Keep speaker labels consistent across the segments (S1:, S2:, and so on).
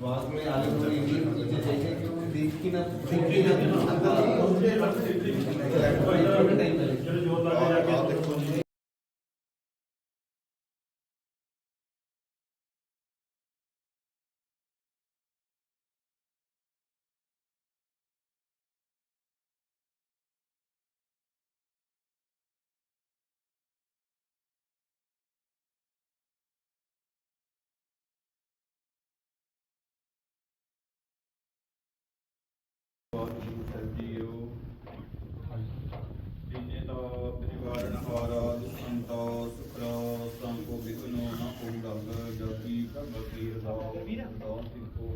S1: बाद में आगे थोड़ी इंग्लिश नीचे देखें कि वो देख की ना देख की ना अंदर टाइम लगेगा
S2: ਜੀਤਾ ਪਰਿਵਾਰਨ ਹਾਰਾ ਸੁਖਰਾ ਸੰਕੋ ਬਿਗਨੋ ਨਾ ਕੋ ਡੰਗ ਜਪੀ ਪ੍ਰਭ ਕੀ ਰਦਾ ਦਾ ਸਿਕੋ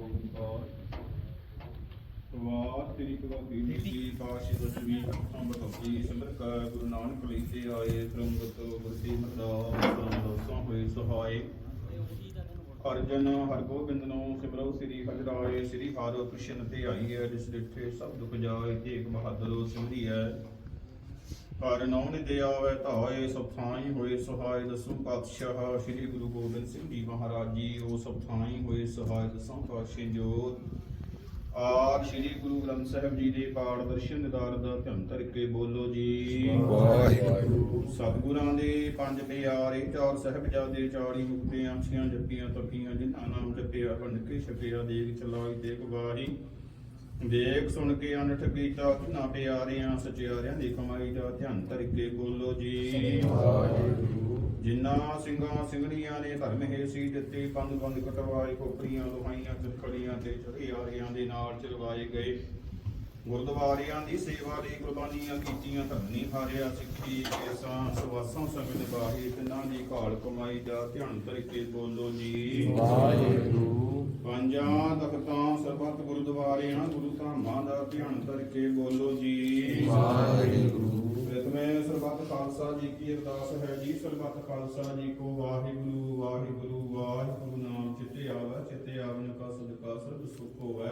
S2: ਵਾਰ ਤੇਰੀ ਕਵਾ ਕੀ ਕਾਸ਼ੀ ਦਸਵੀ ਸੰਬਤੀ ਸਿਮਰ ਕਾ, ਗੁਰੂ ਨਾਨਕ ਲੈਤੇ ਆਏ ਪ੍ਰਮਗਤ ਗੁਰਤੀ ਮਰਦਾ ਸੰਦੋਸਾਂ ਹੋਏ ਸਹਾਏ। ਅਰਜਨ ਹਰ ਗੋਬਿੰਦ ਨੂੰ ਸਿਮਰੋ ਸ੍ਰੀ ਹਰਿਰਾਏ, ਸ੍ਰੀ ਹਰਿ ਕ੍ਰਿਸ਼ਨ ਤੇ ਆਈ ਹੈ, ਜਿਸ ਡਿਠੇ ਸਭ ਦੁਖ ਜਾਏ, ਤੇਗ ਬਹਾਦਰ ਸਿਮਰੀ ਹੈ ਹਰ ਨਾਮ ਨੇ ਦੇ ਆਵੇ ਧਾਏ ਸਭ ਥਾਈ ਹੋਏ ਸਹਾਇ ਦਸੂ ਪਾਤਸ਼ਾਹ ਸ੍ਰੀ ਗੁਰੂ ਗੋਬਿੰਦ ਸਿੰਘ ਜੀ ਮਹਾਰਾਜ ਜੀ ਉਹ ਸਭ ਥਾਈ ਹੋਏ ਸਹਾਇ ਦਸਾਂ ਪਾਤਸ਼ਾਹ ਜੋਤ ਆਪ ਸ੍ਰੀ ਗੁਰੂ ਗ੍ਰੰਥ ਸਾਹਿਬ ਜੀ ਦੇ ਪਾਠ ਦਰਸ਼ਨ ਨਿਦਾਰ ਦਾ ਧਿਆਨ ਧਰ ਕੇ ਬੋਲੋ ਜੀ
S3: ਵਾਹਿਗੁਰੂ।
S2: ਸਤਿਗੁਰਾਂ ਦੇ ਪੰਜ ਪਿਆਰੇ ਚਾਰ ਸਾਹਿਬਜ਼ਾਦੇ ਚਾਲੀ ਮੁਕਤਿਆਂ ਅੱਛੀਆਂ ਜੱਪੀਆਂ ਤੱਕੀਆਂ ਜਿਨ੍ਹਾਂ ਨਾਮ ਜਪਿਆ ਵੰਡ ਕੇ ਛਪਿਆ ਦੇਖ ਚਲਾਈ ਦੇਖ ਵਾਹੀ ਦੇਖ ਸੁਣ ਕੇ ਅਨਠ ਕੀਤਾ ਕਿਨਾ ਪਿਆਰਿਆਂ ਸਚਿਆਰਿਆਂ ਦੀ ਕਮਾਈ ਦਾ ਧਿਆਨ ਧਰ ਕੇ ਬੋਲੋ ਜੀ। ਜਿਨ੍ਹਾਂ ਸਿੰਘਾਂ ਸਿੰਘਣੀਆਂ ਨੇ ਧਰਮ ਹੈ ਸੀ ਦਿੱਤੇ ਪੰਜ ਬੰਦ ਕਟਵਾਏ ਕੋਪਰੀਆਂ ਲੋਹਾਈਆਂ ਚਰਖੜੀਆਂ ਤੇ ਚੜਿਆਰਿਆਂ ਦੇ ਨਾਲ ਚਲਵਾਏ ਗਏ। ਗੁਰਦੁਆਰਿਆਂ ਦੀ ਸੇਵਾ ਲਈ ਕੁਰਬਾਨੀਆਂ ਕੀਤੀਆਂ ਧਰਨੀ ਹਾਰਿਆ ਸਿੱਖੀ ਕੇਸਾਂ ਸਵਾਸਾਂ ਸੰਗ ਨਿਭਾਹੀ ਤਿੰਨਾਂ ਦੀ ਘਾਲ ਕਮਾਈ ਦਾ ਧਿਆਨ ਧਰ ਕੇ ਬੋਲੋ ਜੀ।
S3: ਵਾਹਿਗੁਰੂ।
S2: ਪੰਜਾਂ ਤਖਤਾਂ ਸਰਬੱਤ ਗੁਰਦੁਆਰਿਆਂ ਗੁਰੂ ਧਾਮਾਂ ਦਾ ਧਿਆਨ ਧਰ ਕੇ ਬੋਲੋ ਜੀ।
S3: ਵਾਹਿਗੁਰੂ।
S2: ਪ੍ਰਥਮੇ ਸਰਬੱਤ ਖਾਲਸਾ ਜੀ ਕੀ ਅਰਦਾਸ ਹੈ ਜੀ। ਸਰਬੱਤ ਖਾਲਸਾ ਜੀ ਕੋ ਵਾਹਿਗੁਰੂ ਵਾਹਿਗੁਰੂ ਵਾਹਿਗੁਰੂ ਨਾਮ ਚਿਤੇ ਆਵਾ ਚਿਤੇ ਆਵਨ ਕਾ ਸਦਕਾ ਸਰਬ ਸੁਖ ਹੋਵੈ।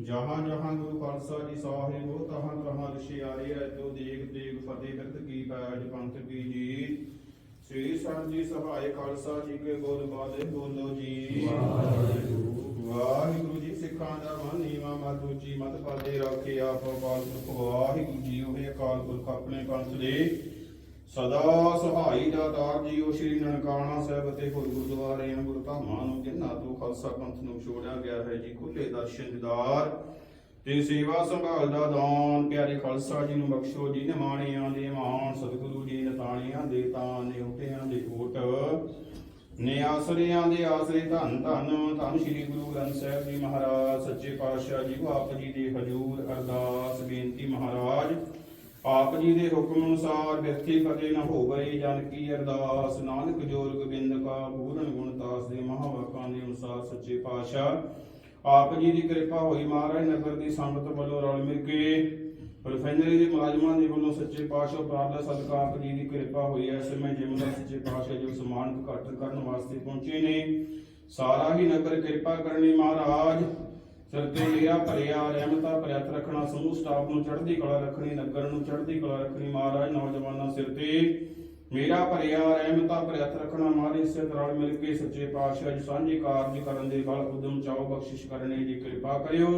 S2: ਜਹਾਂ ਜਹਾਂ ਗੁਰੂ ਖਾਲਸਾ ਜੀ ਸਾਹਿਬ ਹੋ ਤਹਾਂ ਤਹਾਂ ਰਿਸ਼ਿਆਰੇ ਹੈ ਤੋ ਦੇਖ ਦੇਖ ਫਤਿਹ ਕਰਤ ਕੀ ਪੈਜ ਪੰਥ ਕੀ ਜੀ ਸ੍ਰੀ ਸੰਤ ਜੀ ਸਹਾਇ ਖਾਲਸਾ ਜੀ ਕੇ ਬੋਲ ਬਾਦੇ ਬੋਲੋ ਜੀ। ਵਾਹਿਗੁਰੂ ਜੀ ਸਿੱਖਾਂ ਦਾ ਮਨ ਨੀਵਾ ਮਤ ਉੱਚੀ ਮਤ ਪਾਦੇ ਰੱਖੇ ਆਪ ਪਾਲ ਪੁਰਖ। ਵਾਹਿਗੁਰੂ ਜੀ ਉਹ ਅਕਾਲ ਪੁਰਖ ਆਪਣੇ ਪੰਥ ਦੇ। ਸਦਾ ਸਹਾਈ ਦਾਤਾਰ ਜੀ ਉਹ ਸ਼੍ਰੀ ਨਨਕਾਣਾ ਸਾਹਿਬ ਅਤੇ ਹੋਰ ਗੁਰਦੁਆਰੇ ਹਨ ਨੂੰ ਜਿਨ੍ਹਾਂ ਤੋਂ ਖਾਲਸਾ ਪੰਥ ਨੂੰ ਛੋੜਿਆ ਗਿਆ ਹੈ ਜੀ ਖੁੱਲੇ ਦਰਸ਼ਨ ਦਿਦਾਰ। ਤੇ ਸੇਵਾ ਸੰਭਾਲ ਦਾ ਦਾਨ, ਪਿਆਰੇ ਖਾਲਸਾ ਜੀ ਨੂੰ ਬਖਸ਼ੋ ਜੀ ਨਿਮਾਣਿਆਂ ਦੇ ਮਾਣ, ਸਤਿਗੁਰੂ ਜੀ ਨਤਾਣਿਆਂ ਦੇ ਤਾਂ ਨਿਉਟਿਆਂ ਦੇ ਓਟ ਨੇ ਆਸਰਿਆਂ ਦੇ ਆਸਰੇ ਧੰਨ ਧੰਨ ਧੰਨ ਸ੍ਰੀ ਗੁਰੂ ਗ੍ਰੰਥ ਸਾਹਿਬ ਜੀ ਮਹਾਰਾਜ, ਸੱਚੇ ਪਾਤਸ਼ਾਹ ਜੀ ਆਪ ਜੀ ਦੇ ਹਜੂਰ ਅਰਦਾਸ ਬੇਨਤੀ ਮਹਾਰਾਜ। ਆਪ ਜੀ ਦੇ ਹੁਕਮ ਅਨੁਸਾਰ ਵਿਅਕਤੀ ਫਤਿਹ ਨਾ ਹੋਵੇ ਜਨ ਕੀ ਅਰਦਾਸ। ਨਾਨਕ ਜੋਰ ਗੋਬਿੰਦ ਕਾ ਪੂਰਨ ਗੁਣਤਾਸ ਦੇ ਮਹਾਵਾਕਾਂ ਦੇ ਅਨੁਸਾਰ ਸੱਚੇ ਪਾਤਸ਼ਾਹ। ਆਪ ਜੀ ਦੀ ਕਿਰਪਾ ਹੋਈ ਮਹਾਰਾਜ ਨਗਰ ਦੀ ਸੰਗਤ ਵੱਲੋਂ ਰਲ ਮਿਲ ਕੇ ਰਿਫਾਈਨਰੀ ਦੇ ਮੁਲਾਜ਼ਮਾਂ ਦੇ ਵੱਲੋਂ ਸੱਚੇ ਪਾਤਸ਼ਾਹ ਪ੍ਰਾਰਥਨਾ ਸਦਕਾ ਆਪ ਜੀ ਦੀ ਕਿਰਪਾ ਹੋਈ ਹੈ। ਸਮੇਂ ਜਿਮਦਾ ਸੱਚੇ ਪਾਤਸ਼ਾਹ ਜੋ ਸਮਾਨ ਘੱਟ ਕਰਨ ਵਾਸਤੇ ਪਹੁੰਚੇ ਨੇ, ਸਾਰਾ ਹੀ ਨਗਰ ਕਿਰਪਾ ਕਰਨੀ ਮਹਾਰਾਜ। ਸਿਰ ਤੇ ਭਰਿਆ, ਰਹਿਮਤਾ ਭਰਿਆਤ ਰੱਖਣਾ, ਸਮੂਹ ਸਟਾਫ ਨੂੰ ਚੜ੍ਹਦੀ ਕਲਾ ਰੱਖਣੀ, ਨਗਰ ਨੂੰ ਚੜ੍ਹਦੀ ਕਲਾ ਰੱਖਣੀ ਮਹਾਰਾਜ, ਨੌਜਵਾਨਾਂ ਸਿਰ ਤੇ ਮੇਰਾ ਭਰਿਆ ਰਹਿਮਤਾ ਭਰਿਆਤ ਰੱਖਣਾ ਮਹਾਰਾਜ ਇਸੇ ਤਰ੍ਹਾਂ ਮਿਲ ਕੇ ਸੱਚੇ ਪਾਤਸ਼ਾਹ ਜੀ ਸਾਂਝੇ ਕਾਰਜ ਕਰਨ ਦੇ ਬਲ ਉਦਮ ਚਾਓ ਬਖਸ਼ਿਸ਼ ਕਰਨੇ ਦੀ ਕਿਰਪਾ ਕਰਿਓ।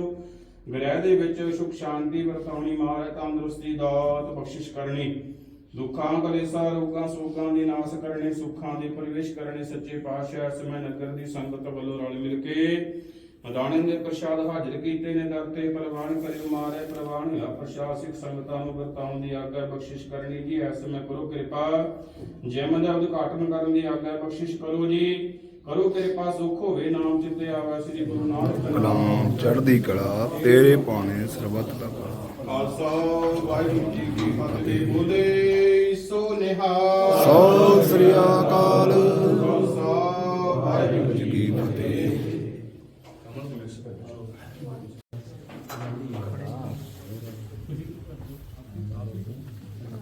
S2: ਗ੍ਰਹਿ ਦੇ ਵਿੱਚ ਸੁਖ ਸ਼ਾਂਤੀ ਵਰਤਾਉਣੀ ਮਹਾਰਾਜ ਤੰਦਰੁਸਤੀ ਦਾਤ ਬਖਸ਼ਿਸ਼ ਕਰਨੀ। ਦੁੱਖਾਂ, ਕਲੇਸ਼ਾਂ, ਰੋਗਾਂ, ਸੋਗਾਂ ਦੇ ਨਾਸ ਕਰਨੇ, ਸੁੱਖਾਂ ਦੇ ਪ੍ਰਵੇਸ਼ ਕਰਨੇ, ਸੱਚੇ ਪਾਤਸ਼ਾਹ ਸਮੇ ਨਗਰ ਦੀ ਸੰਗਤ ਵੱਲੋਂ ਰਲ ਮਿਲ ਕੇ ਮਦਾਣੇ ਦੇ ਪ੍ਰਸ਼ਾਦ ਹਾਜ਼ਰ ਕੀਤੇ ਨੇ ਦਰ ਤੇ ਪ੍ਰਵਾਨ ਕਰਿਓ ਮਾਰੇ ਪ੍ਰਵਾਨ ਹੋਇਆ ਪ੍ਰਸ਼ਾਦ ਸਿੱਖ ਸੰਗਤਾਂ ਨੂੰ ਵਰਤਾਉਣ ਦੀ ਆਗਿਆ ਬਖਸ਼ਿਸ਼ ਕਰਨੀ ਜੀ ਇਸ ਸਮੇਂ ਕਰੋ ਕਿਰਪਾ। ਜਿਮ ਦਾ ਉਦਘਾਟਨ ਕਰਨ ਦੀ ਆਗਿਆ ਬਖਸ਼ਿਸ਼ ਕਰੋ ਜੀ ਕਰੋ ਕਿਰਪਾ ਸੁਖ ਹੋਵੇ ਨਾਮ ਚਿੱਤੇ ਆਵੇ ਸ੍ਰੀ ਗੁਰੂ ਨਾਨਕ
S3: ਕਲਾਮ ਚੜ੍ਹਦੀ ਕਲਾ ਤੇਰੇ ਪਾਣੇ ਸਰਬੱਤ ਦਾ
S2: ਖਾਲਸਾ ਵਾਹਿਗੁਰੂ ਜੀ ਕੀ ਫਤਿਹ। ਬੋਲੇ ਸੋ ਨਿਹਾਲ।
S3: ਸਤਿ ਸ੍ਰੀ ਅਕਾਲ
S2: ਖਾਲਸਾ ਵਾਹਿਗੁਰੂ
S3: ਜੀ ਕੀ ਫਤਿਹ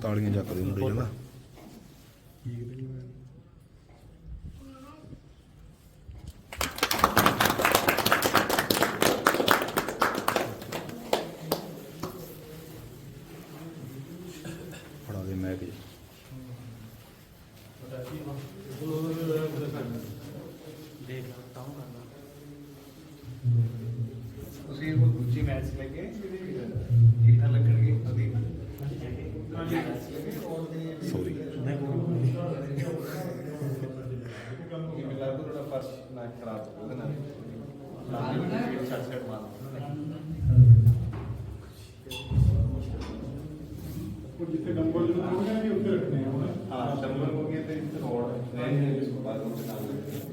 S3: ਤਾਲੀਆਂ ਜੱਕਦੇ ਹੁੰਦੇ ਜਾਂਦਾ ਫੜਾ ਦੇ ਮੈਂ ਕਿ
S1: ਮੈਚ ਲੈ ਕੇ ਕਿੱਥਾ ਲੱਗਣਗੇ सॉरी जितने डंबल जो होंगे ना
S4: ये
S1: उधर रखने हैं। हाँ डंबल होंगे तो इस
S4: रोड नए नए जिसको बाद में डाल देते हैं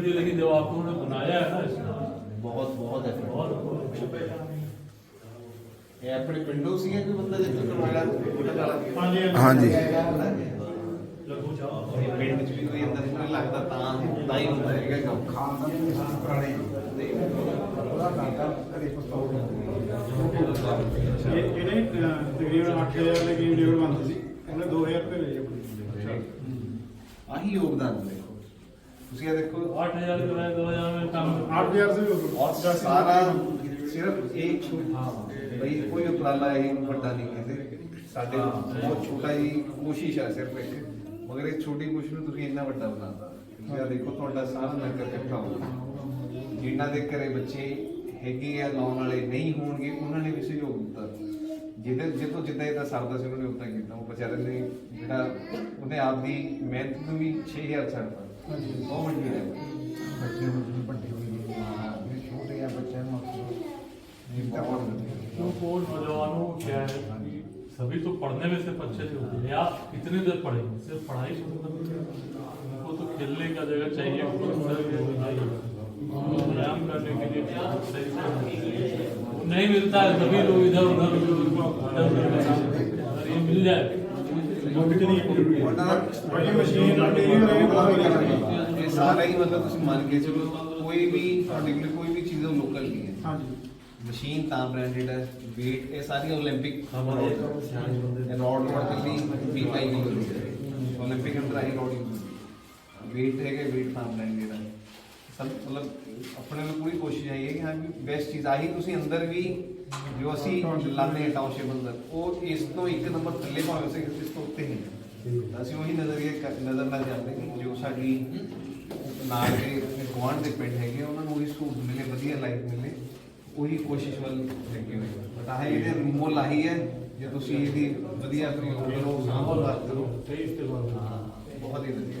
S4: जो इक्विपमेंट जो लेकिन जो आप लोगों ने बनाया है ना इसमें
S1: बहुत बहुत है
S4: बहुत बहुत
S1: ਇਹ ਆਪਣੇ ਪਿੰਡੋਂ ਸੀ ਕਿ ਬੰਦਾ ਜਿੱਥੇ ਕਰਵਾਇਆ ਉਹਨਾਂ ਵਾਲਾ
S2: ਹਾਂਜੀ
S3: ਹਾਂਜੀ
S4: लगभग चार
S1: ਇਹ ਪਿੰਡ 'ਚ ਵੀ ਕੋਈ ਅੰਦਰ ਨਹੀਂ ਲੱਗਦਾ ਤਾਂ ਤਾਂ ਹੀ ਹੁੰਦਾ ਹੈਗਾ ਕੰਮ ਖਾਨ ਦਾ ਪੁਰਾਣੇ
S2: ਇਹ ਇਹਨੇ ਅਹ, ਤਕਰੀਬਨ 8000 ਦੇ ਕਰੀਬ ਡੇਢ ਬੰਦ ਸੀ ਉਹਨੇ 2000 ਰੁਪਏ ਲਏ ਆਪਣੇ
S1: ਆਹੀ ਯੋਗਦਾਨ ਦੇਖੋ ਤੁਸੀਂ ਇਹ ਦੇਖੋ
S4: आठ हजार के बाद दो हजार में काम
S2: 8000 से भी
S1: और सारा सिर्फ एक छोटा भाई कोई उपराला है ਵੱਡਾ ਨਹੀਂ ਕਹਿੰਦੇ ਸਾਡੇ ਬਹੁਤ ਛੋਟਾ ਹੀ ਕੋਸ਼ਿਸ਼ ਹੈ ਸਿਰਫ ਇੱਕ ਮਗਰ ਇਹ ਛੋਟੀ ਕੋਸ਼ਿਸ਼ ਨੂੰ ਤੁਸੀਂ ਇੰਨਾ ਵੱਡਾ ਬਣਾਤਾ ਤੁਸੀਂ ਆਹ ਦੇਖੋ ਤੁਹਾਡਾ ਸਾਰਾ ਨਗਰ ਇਕੱਠਾ ਹੋ ਜਿਨ੍ਹਾਂ ਦੇ ਘਰੇ ਬੱਚੇ ਹੈਗੇ ਆ ਲਾਉਣ ਵਾਲੇ ਨਹੀਂ ਹੋਣਗੇ ਉਹਨਾਂ ਨੇ ਵੀ ਸਹਿਯੋਗ ਦਿੱਤਾ ਜਿਹਦੇ ਜਿੱਦੋਂ ਜਿੱਦਾਂ ਇਹਦਾ ਸਰਦਾ ਸੀ ਉਹਨੇ ਉਦਾਂ ਕੀਤਾ ਉਹ ਵਿਚਾਰੇ ਨੇ ਜਿਹੜਾ ਉਹਨੇ ਆਪਦੀ ਮਿਹਨਤ ਨੂੰ ਵੀ 6000 ਛੱਡਤਾ ਬਹੁਤ ਵੱਡੀ ਹੈ
S5: ਬੱਚੇ ਨੂੰ ਵੱਡੇ ਹੋਏ ਹਾਂ ਇਹ ਛੋਟੇ ਆ ਬੱਚਿਆਂ ਨੂੰ ਜਿੰਦਾ ਬਹੁਤ ਵਧੀਆ
S4: क्योंकि नौजवानों को क्या है कि सभी तो पढ़ने में सिर्फ अच्छे नहीं होते हैं आप कितनी देर पढ़ेंगे सिर्फ पढ़ाई से मतलब नहीं है। उनको तो खेलने का जगह चाहिए उनको खेल के भी चाहिए उनको व्यायाम करने के लिए सही से वो नहीं मिलता है तभी लोग इधर उधर इधर उधर अगर ये मिल जाए
S1: ਇਹ ਸਾਰਾ ਹੀ ਮਤਲਬ ਤੁਸੀਂ ਮੰਨ ਕੇ ਚਲੋ ਕੋਈ ਵੀ ਤੁਹਾਡੇ ਕੋਲ ਕੋਈ ਵੀ ਚੀਜ਼ ਲੋਕਲ ਨਹੀਂ ਹੈ
S2: ਹਾਂਜੀ
S1: ਮਸ਼ੀਨ ਤਾਂ ਬ੍ਰਾਂਡਡ ਹੈ weight ਇਹ ਸਾਰੀ 올림픽 ਇਹ ਰੋਡ ਰੋਡ ਚੱਲੀ ਵੀ ਪਾਈ ਨਹੀਂ ਹੁੰਦੀ 올림픽 ਅੰਦਰ ਆਈ ਰੋਡ weight ਹੈਗੇ weight ਤਾਂ ਬ੍ਰਾਂਡਡ ਹੈ ਸਭ ਮਤਲਬ ਆਪਣੇ ਨੂੰ ਪੂਰੀ ਕੋਸ਼ਿਸ਼ ਆਈ ਹੈ ਕਿ ਹਾਂ ਵੀ ਬੈਸਟ ਚੀਜ਼ ਆਹੀ ਤੁਸੀਂ ਅੰਦਰ ਵੀ ਜੋ ਅਸੀਂ ਲਾਤੇ ਟਾਊਨਸ਼ਿਪ ਅੰਦਰ ਉਹ ਇਸ ਤੋਂ ਇੱਕ ਨੰਬਰ ਥੱਲੇ ਭਾਵੇਂ ਅਸੀਂ ਇਸ ਤੋਂ ਉੱਤੇ ਨਹੀਂ ਹੈ। ਅਸੀਂ ਉਹੀ ਨਜ਼ਰੀਏ ਕ- ਨਜ਼ਰ ਨਾਲ ਜਾਂਦੇ ਕਿ ਜੋ ਸਾਡੀ ਨਾਲ ਦੇ ਗੁਆਂਢ ਦੇ ਪਿੰਡ ਹੈਗੇ ਆ, ਉਹਨਾਂ ਨੂੰ ਉਹੀ ਸਹੂਲਤ ਮਿਲੇ ਵਧੀਆ ਲਾਈਫ ਮਿਲੇ ਉਹੀ ਕੋਸ਼ਿਸ਼ ਵੱਲ ਲੱਗੇ ਹੋਏ ਆ। ਬਟ ਆਹ ਇਹਦੇ ਮੁੱਲ ਆਹੀ ਹੈ ਜੇ ਤੁਸੀਂ ਇਹਦੀ ਵਧੀਆ ਪ੍ਰਯੋਗ ਕਰੋ ਸਾਂਭੋ ਰੱਖ ਕਰੋ ਬਹੁਤ ਹੀ ਵਧੀਆ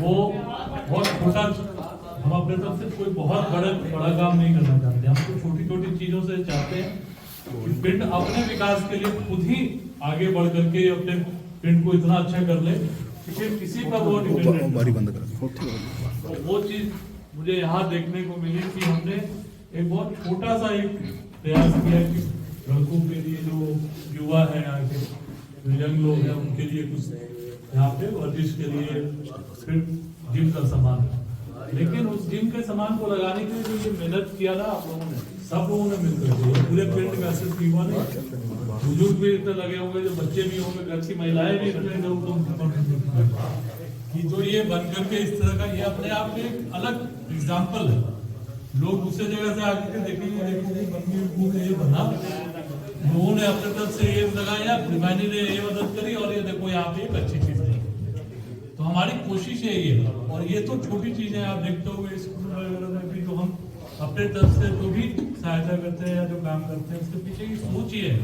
S1: वो
S4: बहुत छोटा हम अपने तरफ़ से कोई बहुत बड़ा बड़ा काम नहीं करना चाहते। हम तो छोटी छोटी चीज़ों से चाहते हैं पिंड अपने विकास के लिए खुद ही आगे बढ़ करके अपने पिंड को इतना अच्छा कर ले किसी पर वो डिपेंडेंट तो वो चीज़ मुझे यहाँ देखने को मिली कि हमने एक बहुत छोटा सा एक प्रयास किया कि लड़कों के लिए जो युवा है आगे जो यंग लोग हैं उनके लिए कुछ यहाँ पे वर्जिश के लिए फिर जिम का सामान लेकिन उस जिम के सामान को लगाने के लिए जो ये मेहनत किया ना आप लोगों ने, सब लोगों ने मिलकर के पूरे पिंड में ऐसे युवा नहीं। बुज़ुर्ग भी इतने लगे होंगे, जो बच्चे भी होंगे, घर की महिलाएँ भी इतने लोग कि जो ये बन करके इस तरह का, ये अपने आप में एक अलग एग्ज़ाम्पल है। लोग दूसरे जगह से आके देखेंगे देखेंगे, बंदी को ये बना। लोगों ने अपने तरफ़ से ये लगाया भिमानी ने ये मदद करी और ये देखो यहाँ पे एक अच्छी चीज़ तो हमारी कोशिश है और ये तो छोटी चीज़ है, आप देखते हो स्कूल वगैरह में भी तो हम अपने तरफ़ से जो भी सहायता करते हैं या जो काम करते हैं, उसके पीछे की सोच ये है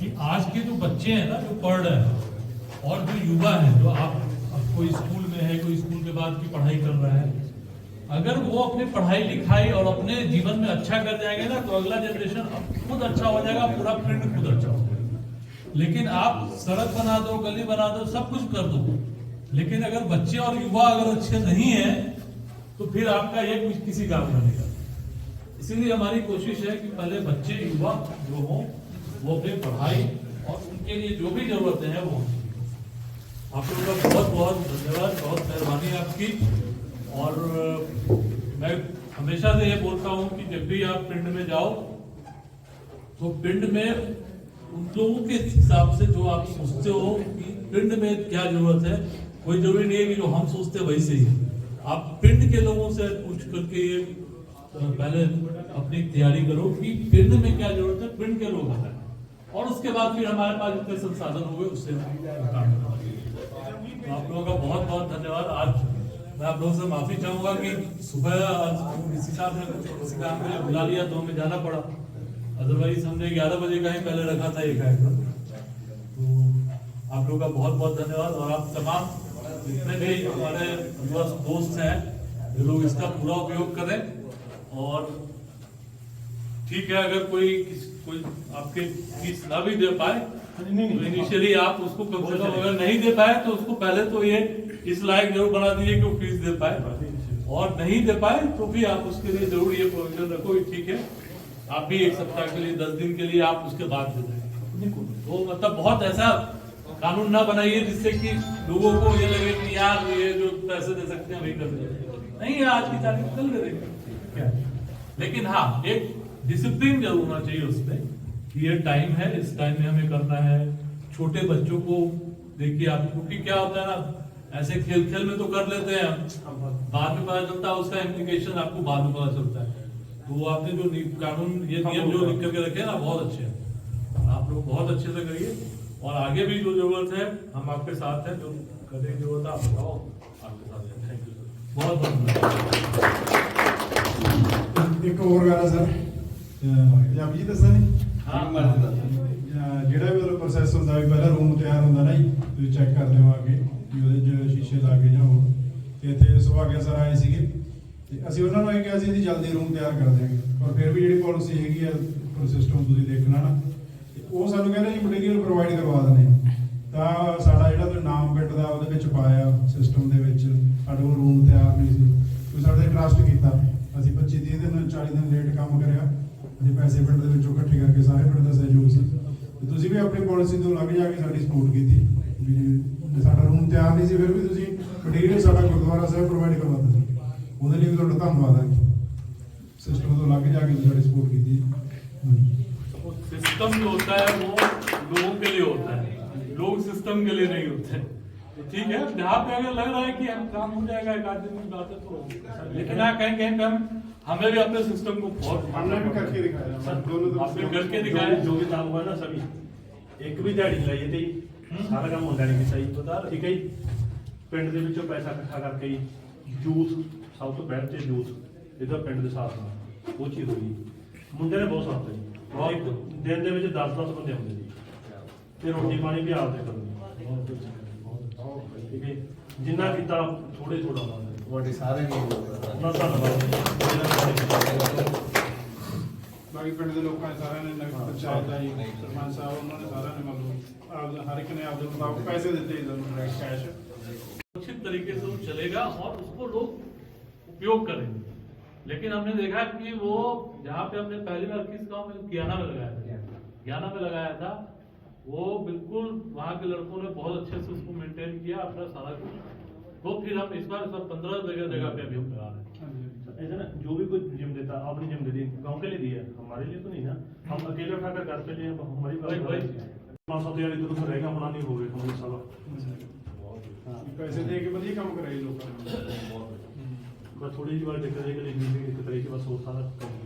S4: कि आज के जो बच्चे हैं ना, जो पढ़ रहे हैं, और जो युवा है, जो आप कोई स्कूल में है, कोई स्कूल के बाद की पढ़ाई कर रहा है, अगर वो अपनी पढ़ाई लिखाई और अपने जीवन में अच्छा कर जाएँगे ना तो अगला जनरेशन खुद अच्छा हो जाएगा, पूरा पिंड खुद अच्छा हो जाएगा। लेकिन आप सड़क बना दो, गली बना दो, सब कुछ कर दो। लेकिन अगर बच्चे और युवा अगर अच्छे नहीं है तो फिर आपका ये कुछ किसी काम का नहीं इसीलिए हमारी कोशिश है कि पहले बच्चे, युवा जो हो, वो अपनी पढ़ाई और उनके लिए जो भी जरूरतें हैं, वो। आप लोगों का बहुत बहुत धन्यवाद, बहुत मेहरबानी आपकी और मैं हमेशा से ये बोलता हूँ कि जब भी आप पिंड में जाओ तो पिंड में उन लोगों के हिसाब से जो आप सोचते हो कि पिंड में क्या ज़रूरत है कोई ज़रूरी नहीं है कि जो हम सोचते हैं वैसे ही। आप पिंड के लोगों से पूछ करके ये पहले अपनी तैयारी करो कि पिंड में क्या ज़रूरत है, पिंड के लोग बताएँ और उसके बाद फिर हमारे पास जितने संसाधन हुए उससे काम तो आप लोगों का बहुत बहुत धन्यवाद। आज मैं आप लोगों से माफ़ी चाहूँगा कि सुबह आज इसी साहब ने किसी काम के लिए बुला लिया तो हमें जाना पड़ा। अदरवाइज़ हमने ग्यारह बजे का ही पहले रखा था ये कार्यक्रम। तो आप लोगों का बहुत बहुत धन्यवाद और आप तमाम जितने भी हमारे युवा दोस्त हैं ये लोग इसका पूरा उपयोग करें और ठीक है अगर कोई कोई आपके फ़ीस ना भी दे पाए तो इनिशियली आप उसको कम अगर नहीं दे पाए तो उसको पहले तो ये इस लायक ज़रूर बना दीजिए कि वो फ़ीस दे पाए। और नहीं दे पाए तो भी आप उसके लिए ज़रूर ये प्रोविज़न रखो कि ठीक है आप भी एक सप्ताह के लिए दस दिन के लिए आप उसके बाद दे दें। तो मतलब बहुत ऐसा कानून ना बनाइए जिससे कि लोगों को ये लगे कि यार ये जो पैसे दे सकते हैं वही कर देंगे नहीं है आज की तारीख कल दे देंगे लेकिन हाँ एक डिसिप्लिन ज़रूर होना चाहिए उसमें कि ये टाइम है इस टाइम में हमें करना है। छोटे बच्चों को देखिए आप क्योंकि क्या होता है ना ऐसे खेल खेल में तो कर लेते हैं। बाद में पता चलता है उसका इम्प्लीकेशन आपको बाद में पता चलता है। तो आपने जो कानून ये नियम जो लिख करके रखे हैं ना बहुत अच्छे हैं। आप लोग बहुत अच्छे से करिए। और आगे भी जो जरूरत है हम आपके साथ हैं जो करने की जरूरत है आप बताओ आपके साथ हैं थैंक यू बहुत बहुत धन्यवाद
S6: ਇੱਕ ਹੋਰ ਗੱਲ ਆ ਸਰ ਪੰਜਾਬੀ ਚ ਦੱਸਾਂ ਨਹੀਂ
S4: हाँ
S6: ਅਹ ਜਿਹੜਾ ਵੀ ਉਹਦਾ ਪ੍ਰੋਸੈਸ ਹੁੰਦਾ ਵੀ ਪਹਿਲਾਂ ਰੂਮ ਤਿਆਰ ਹੁੰਦਾ ਨਾ ਜੀ ਤੁਸੀਂ ਚੈੱਕ ਕਰਦੇ ਹੋ ਆ ਕੇ ਕਿ ਉਹਦੇ 'ਚ ਸ਼ੀਸ਼ੇ ਲਾ ਕੇ ਜਾਂ ਹੋਰ ਤੇ ਇੱਥੇ ਸੁਭਾਗਿਆ ਸਰ ਆਏ ਸੀਗੇ ਤੇ ਅਸੀਂ ਉਹਨਾਂ ਨੂੰ ਇਹ ਕਿਹਾ ਸੀ ਜੀ ਜਲਦੀ ਰੂਮ ਤਿਆਰ ਕਰ ਦਿਆਂਗੇ ਪਰ ਫਿਰ ਵੀ ਜਿਹੜੀ ਪਾਲਿਸੀ ਹੈਗੀ ਆ ਸਿਸਟਮ ਤੁਸੀਂ ਦੇਖਣਾ ਨਾ ਤੇ ਉਹ ਸਾਨੂੰ ਕਹਿੰਦੇ ਜੀ ਮਟੀਰੀਅਲ ਪ੍ਰੋਵਾਈਡ ਕਰਵਾ ਦਿੰਦੇ ਤਾਂ ਸਾਡਾ ਜਿਹੜਾ ਤੁਸੀਂ ਨਾਮ ਬਿੱਟ ਦਾ ਉਹਦੇ ਵਿੱਚ ਪਾਇਆ ਸਿਸਟਮ ਦੇ ਵਿੱਚ, ਸਾਡੇ ਕੋਲ ਰੂਮ ਤਿਆਰ ਨਹੀਂ ਸੀ। ਤੁਸੀਂ ਸਾਡੇ ਟਰਸਟ ਕੀਤਾ ਅਸੀਂ 25 30 ਦਿਨ 40 ਦਿਨ ਲੇਟ ਕੰਮ ਕਰਿਆ। ਅਸੀਂ ਪੈਸੇ ਪਿੰਡ ਦੇ ਵਿੱਚੋਂ ਇਕੱਠੇ ਕਰਕੇ ਸਾਰੇ ਪਿੰਡ ਦਾ ਸਹਿਯੋਗ ਸੀ। ਤੁਸੀਂ ਵੀ ਆਪਣੀ ਪਾਲਿਸੀ ਤੋਂ ਲੱਗ ਜਾ ਕੇ ਸਾਡੀ ਸਪੋਰਟ ਕੀਤੀ। ਵੀ ਸਾਡਾ ਰੂਮ ਤਿਆਰ ਨਹੀਂ ਸੀ, ਫਿਰ ਵੀ ਤੁਸੀਂ ਮਟੀਰੀਅਲ ਸਾਡਾ ਗੁਰਦੁਆਰਾ ਸਾਹਿਬ ਪ੍ਰੋਵਾਈਡ ਕਰਵਾਤਾ ਸੀ ਉਹਦੇ ਲਈ ਵੀ ਤੁਹਾਡਾ ਧੰਨਵਾਦ ਹੈ ਸਿਸਟਮ ਤੋਂ ਲੱਗ ਜਾ ਕੇ ਸਾਡੀ ਸਪੋਰਟ ਕੀਤੀ।
S4: सिस्टम जो होता है वो लोगों के लिए होता है लोग सिस्टम के लिए नहीं होते तो ठीक है जहाँ पे अगर लग रहा है कि हम काम हो जाएगा एक आध दिन की बात है तो लेकिन हाँ कहीं कहीं पे हम हमें भी अपने सिस्टम को बहुत
S6: हमने भी करके दिखाया
S7: सर,
S6: दोनों तरफ
S4: आपने
S6: से-
S4: करके
S7: जो
S4: दिखाया
S7: जो भी काम हुआ ना सभी ਇੱਕ ਵੀ ਦਿਹਾੜੀ ਨਹੀਂ ਲਾਈ ਇਹ ਤੇ ਜੀ ਸਾਰਾ ਕੰਮ ਹੁੰਦਾ ਨਹੀਂ ਕੀਤਾ ਜੀ ਠੀਕ ਹੈ ਜੀ ਪਿੰਡ ਦੇ ਵਿੱਚੋਂ ਪੈਸਾ ਇਕੱਠਾ ਕਰਕੇ ਜੀ ਯੂਥ ਸਭ ਤੋਂ ਪਹਿਲ ਤੇ ਯੂਥ ਇਹਦਾ ਪਿੰਡ ਦੇ ਸਾਥ ਨਾਲ ਉਹ ਚੀਜ਼ ਹੋਈ ਮੁੰਡੇ ਨੇ ਬਹੁਤ ਸਾਥ ਦਿੱਤਾ ਜੀ ਬਹੁਤ ਦਿਨ ਦੇ ਵਿੱਚ 10-10 ਬੰਦੇ ਆਉਂਦੇ ਜੀ ਤੇ ਰੋਟੀ ਪਾਣੀ ਵੀ ਆਪਦੇ ਕਰਦੇ ਠੀਕ ਹੈ ਜੀ। ਜਿੰਨਾ ਕੀਤਾ ਥੋੜੇ ਥੋੜਾ ਉਹਨਾਂ ਨੇ
S1: ਤੁਹਾਡੇ ਸਾਰੇ ਨਹੀਂ
S7: ਉਹਨਾਂ ਦਾ ਧੰਨਵਾਦ ਜੀ ਜਿਹਨਾਂ ਨੇ
S6: ਬਾਕੀ ਪਿੰਡ ਦੇ ਲੋਕਾਂ ਨੇ ਸਾਰਿਆਂ ਨੇ ਨਗਰ ਪੰਚਾਇਤ ਦਾ ਜੀ ਸਰਪੰਚ ਸਾਹਿਬ ਉਹਨਾਂ ਨੇ ਸਾਰਿਆਂ ਨੇ ਮੰਨ ਲਓ ਆਪ ਹਰ ਇੱਕ ਨੇ ਆਪਦੇ ਮੁਤਾਬਕ ਪੈਸੇ ਦਿੱਤੇ ਜੀ ਤੁਹਾਨੂੰ ਡਾਇਰੈਕਟ ਕੈਸ਼
S4: सुरक्षित तरीके से वो चलेगा और उसको लोग उपयोग करेंगे लेकिन हमने देखा कि वो जहाँ पे हमने पहली बार किस गाँव में कियाना में लगाया था कियाना में लगाया था वो बिल्कुल वहाँ के लड़कों ने बहुत अच्छे से उसको मेंटेन किया अपना सारा कुछ। तो फिर हम इस बार सब पंद्रह जगह जगह पे अभी हम लगा रहे हैं।
S7: अच्छा, ऐसा ना जो भी कोई जिम देता आपने जिम दे दी गाँव के लिए दिया हमारे लिए तो नहीं ना। हम अकेले उठाकर घर पे लिए हमारी पाँच सौ तैयारी तो रहेगा अपना नहीं हो गए हम साला
S6: पैसे दे के बढ़िया काम कराई लोग
S7: बस थोड़ी सी बार दिक्कत है कि लेकिन एक तरीके बस वो सारा कर दिया